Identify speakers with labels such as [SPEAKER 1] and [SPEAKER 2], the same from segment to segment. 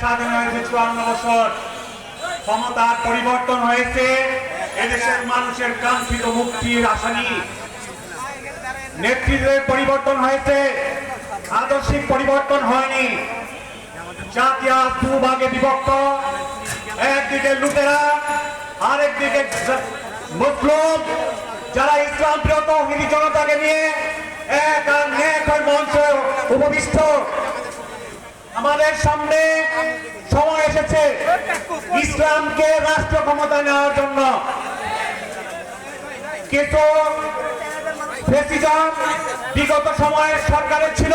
[SPEAKER 1] স্বাধীন হয়েছে চুয়ান্ন বছর ক্ষমতার পরিবর্তন হয়েছে, এদেশের মানুষের কাঙ্ক্ষিত মুক্তির আশা নিয়ে নেতৃত্বের পরিবর্তন হয়েছে, আদর্শিক পরিবর্তন হয়নি। জাতীয় দুভাগে বিভক্ত, একদিকে লুটেরা, আরেকদিকে মুসলিম, যারা ইসলাম প্রিয় তৌহিদি জনতাকে নিয়ে এক আর হয়ে উপবিষ্ট। আমাদের সামনে সময় এসেছে ইসলামকে রাষ্ট্র ক্ষমতা নেওয়ার জন্য। কিন্তু বিগত সময়ের সরকারের ছিল।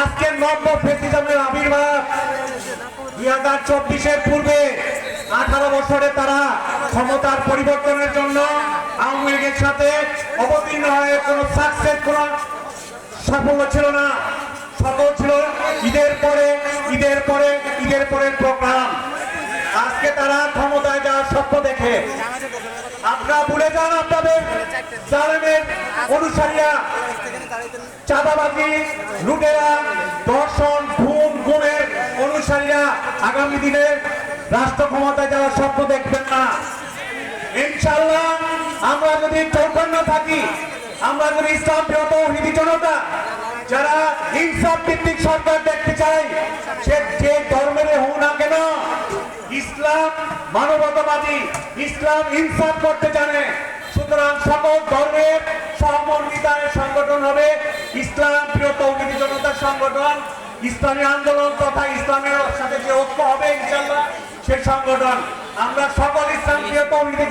[SPEAKER 1] আজকের নব্য ফেসিজমের আবির্ভাব। দুই হাজার চব্বিশের পূর্বে আঠারো বছরে তারা ক্ষমতার পরিবর্তনের জন্য আওয়ামী লীগের সাথে অবতীর্ণ হয়ে কোনো সাকসেস কোনো সাফল্য ছিল না। ছিল ঈদের পরে ঈদের পরে ঈদের পরে প্রোগ্রাম। আজকে তারা ক্ষমতায় যাওয়ার স্বপ্ন দেখে। আপনারা ভুলে যান আপনাদের জালেমের অনুসারীরা। চাঁদাবাজি, লুটেরা দর্শন খুন গুণের অনুসারীরা আগামী দিনে রাষ্ট্র ক্ষমতায় যাওয়ার স্বপ্ন দেখবেন না। ইনশাল্লাহ আমরা যদি চৌকান্ন থাকি, আমরা যদি ইসলাম প্রিয় ইনসাফ ভিত্তিক সরকার দেখতে চাই। সে যে ধর্মের হোক না কেন, ইসলাম মানবতাবাদী, ইসলাম ইনসাফ করতে জানে। সুতরাং সকল ধর্মের সহমর্মিতায় সংগঠন হবে। ইসলাম প্রিয় তৌহিদি জনতার সংগঠন, ইসলামী আন্দোলন তথা ইসলামের সাথে যে ঐক্য হবে ইনশাল্লাহ সে সংগঠন। আমরা সকল ইসলাম প্রিয় তৌহিদি